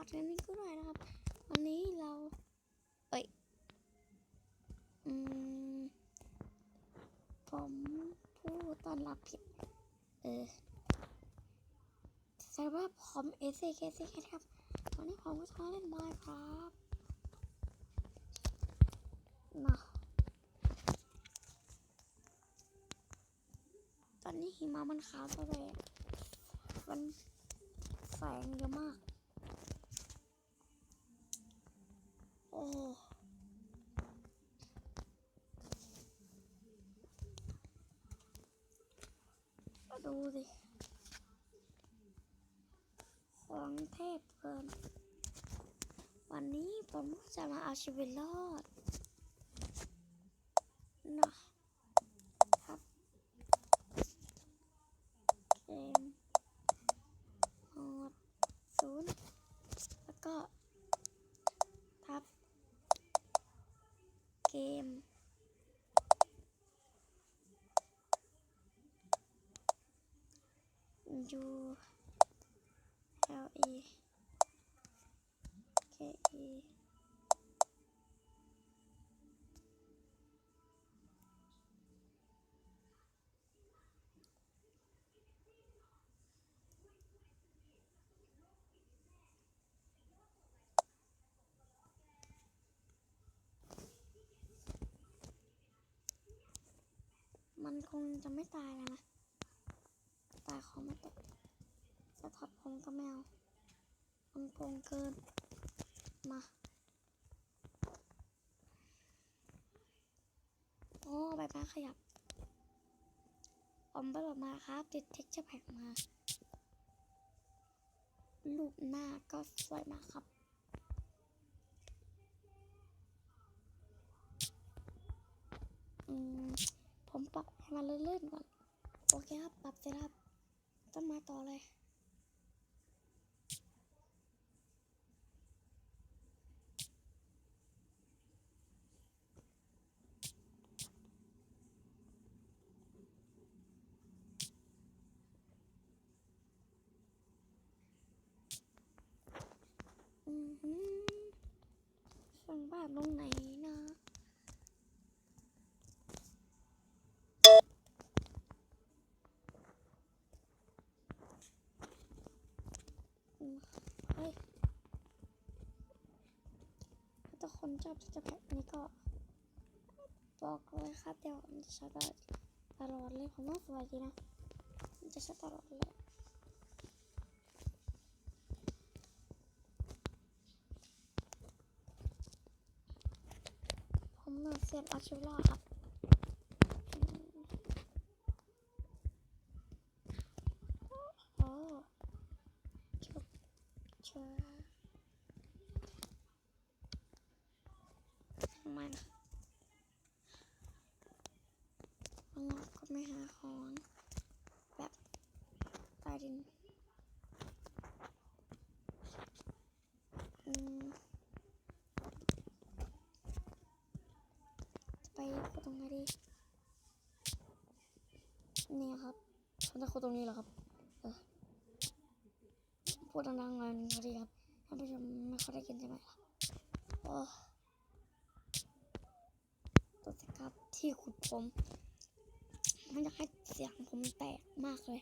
ววัดกันนี้ก็หน่อยนะครับ วันนี้เรา เอ้ย อืม ผมพูดตอนรับผิด เออแสดงว่าผมเอซีเคซีครับ ตอนนี้ผมก็ชอบเล่นไมค์ครับมาตอนนี้หิมะมันขาวไปเลยมันแสงเยอะมาก โอ้มา ดูสิของเทพเกิน วันนี้ผมจะมาเอาชีวิตรอดนะครับ เกมโหมดศูนย์แล้วก็ ทับ เกม U L E K E มันคงจะไม่ตายแล้วนะ ตายของมันแต่จะถอดผมก็ไม่เอามันโกงเกิน มาโอ้ใบไม้ขยับผมไปแบบมาครับติดเท็กเจอร์แพ็กมารูปหน้าก็สวยมากครับอืมผมปรับให้มันลื่นๆก่อน โอเคครับ ปรับเสร็จแล้วครับ ต้นม้ต่อเลยส่งบ้านตรงไหนนะ อืมเฮ้ยถ้าคนชอบที่จะแบบนี้ก็ บอกเลยครับเดี๋ยวผมจะใช้ได้ตลอดเลยผมว่าสวยดีนะจะใช้ตลอดเลยผมมาเซียนอาชิวล่าครับอืมโอ้ชุบเชอทำไมนะเราก็ไม่หาของแบบใต้ดินอืม จะ ไปตรงไหนดีนี่ครับผมจะขุดตรงนี้เหรอครับเออพูดดังๆหน่อยนึงดีครับท่านผู้ชมไม่ค่อยได้ยินใช่ไหมล่ะโอ้ตัวสครับที่ขุดผมมันจะให้เสียงผมแตกมากเลย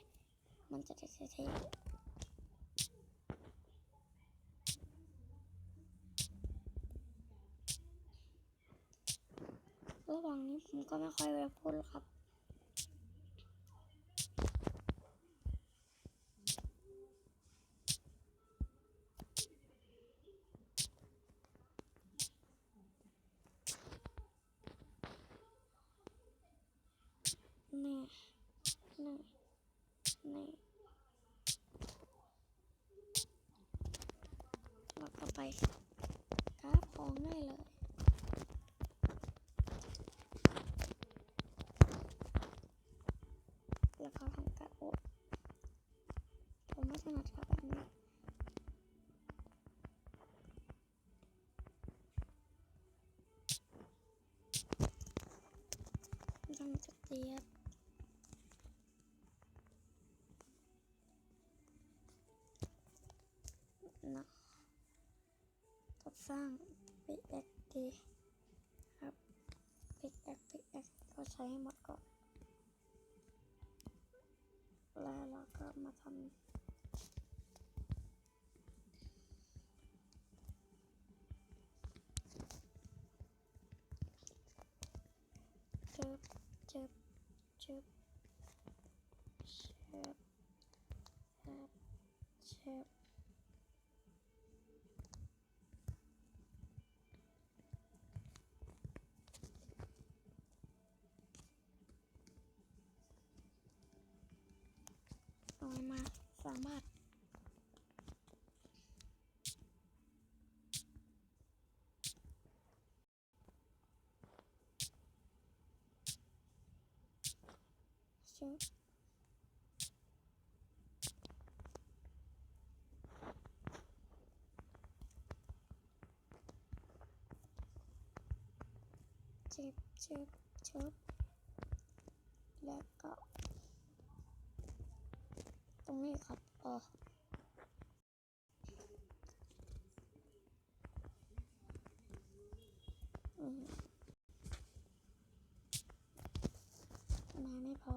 มันจะเท่ๆระหว่าง นี้ผมก็ไม่ค่อยไปพูดครับ มสักเดียบนะทดสร้างปิแอคดีครับปิกแอคปิกแอคก็ใช้ให้หมดก่อน แล้วเราก็มาทำ Ee, e, şey ชิบชิบชิบแล้วก็ ตรงนี้ครับเอออืมาไม่พอ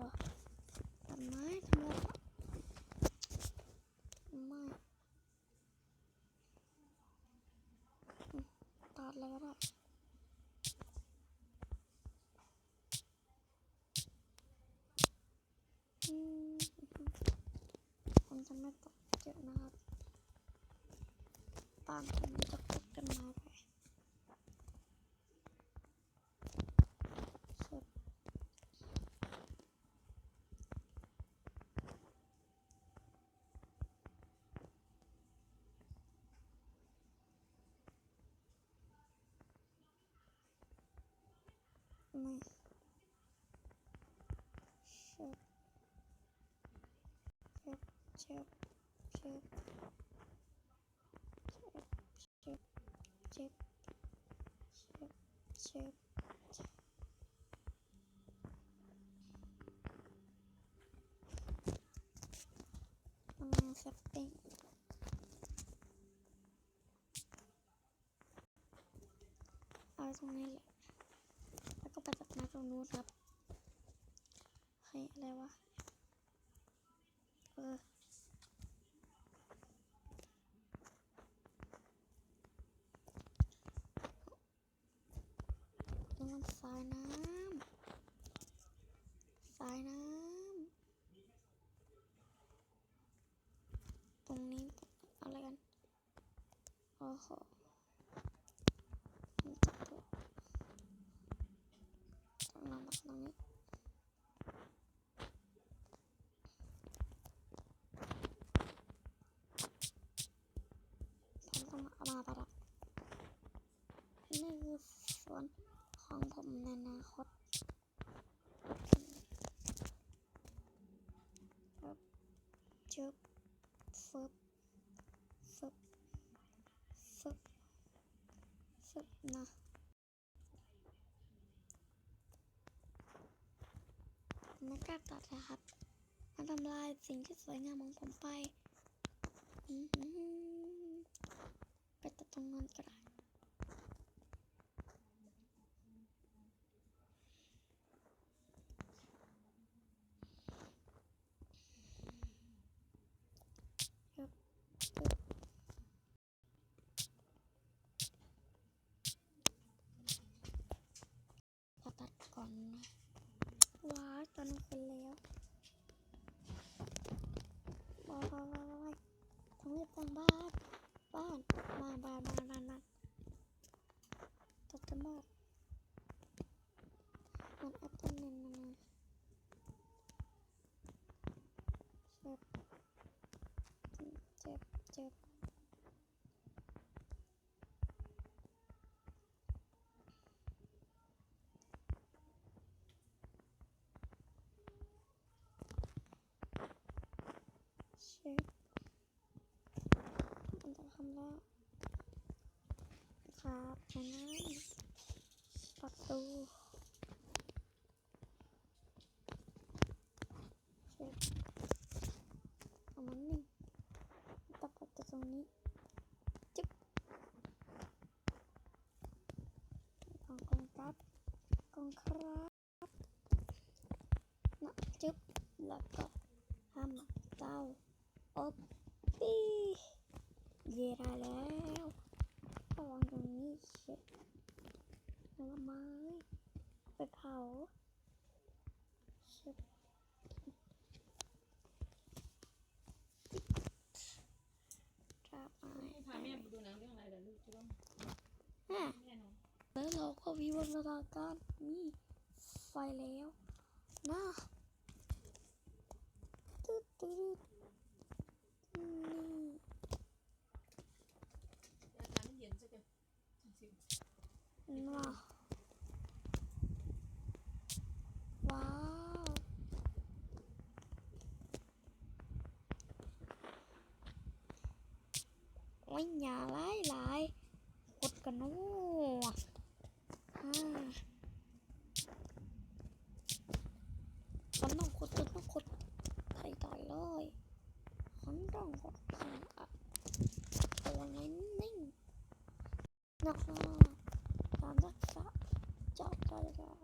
จะมาตามผมจะกดกันมาไปสุดไม่สุด Chip. ช็ดเช็ดเช็ดเช็ดเช็ดเช็ดเช็ดทำงานสปริเอาตรงนี้แหละ แล้วก็ไปจากน้าตรงนู้นครับเฮ้อะไรวะ เออ นี่มัน สายน้ำสายน้ำตรงนี้อะไรกันโอ้โหมันจะปวดต้องนำมาตรงนี้ผมต้องมาประดับนี่คือสวน ของผมในอนาคตครับชึบฟึบฟึบฟึบฟึบนะไม่กล้าตัดนะครับมันทำลายสิ่งที่สวยงามของผมไป ไปตัดตรงนั้นก็ได้ കാണാം się. Alhamdulillah. Kapanan. Sepatu. Aman nih. Kita foto Sony. Cep. Kongkrat. Kongkrat. Nak cep. Laptop. Hama. เย่ได้แล้วระวังตรงนี้เช็ดน้ำไม้ไปเผาเช็ดจับไม้พาแม่ไปดูหนังเรื่องอะไรเดี๋ยวลูกจะต้องอะแม่นอนแล้วเราก็วิวัฒนาการมีไฟแล้วนะตึ๊ดตึ๊ดนี่ อาการมันเย็นซะเกินสิ ว้าวว้าวโอ้ยอย่าไล่ไล่ กันนู้อ่ามันต้องขุดต้องขุดไถ่ไถ่เลยมันต้องขุดไถ่อะตัวนี้นิ่งนะคะตามรักษาจับใจกัน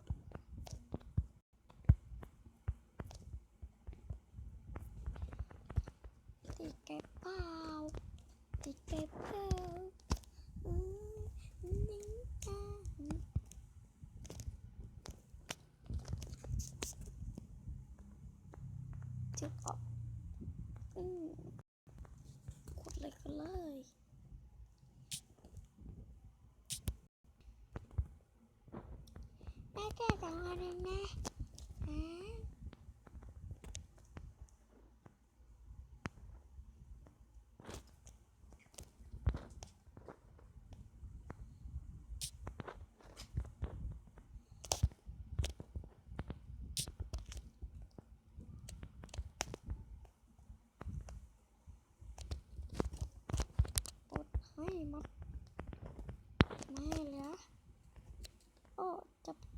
ติดแก่เปล่าติดแก่เปล่าอืมนิ่งจัง จึบ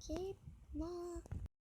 します。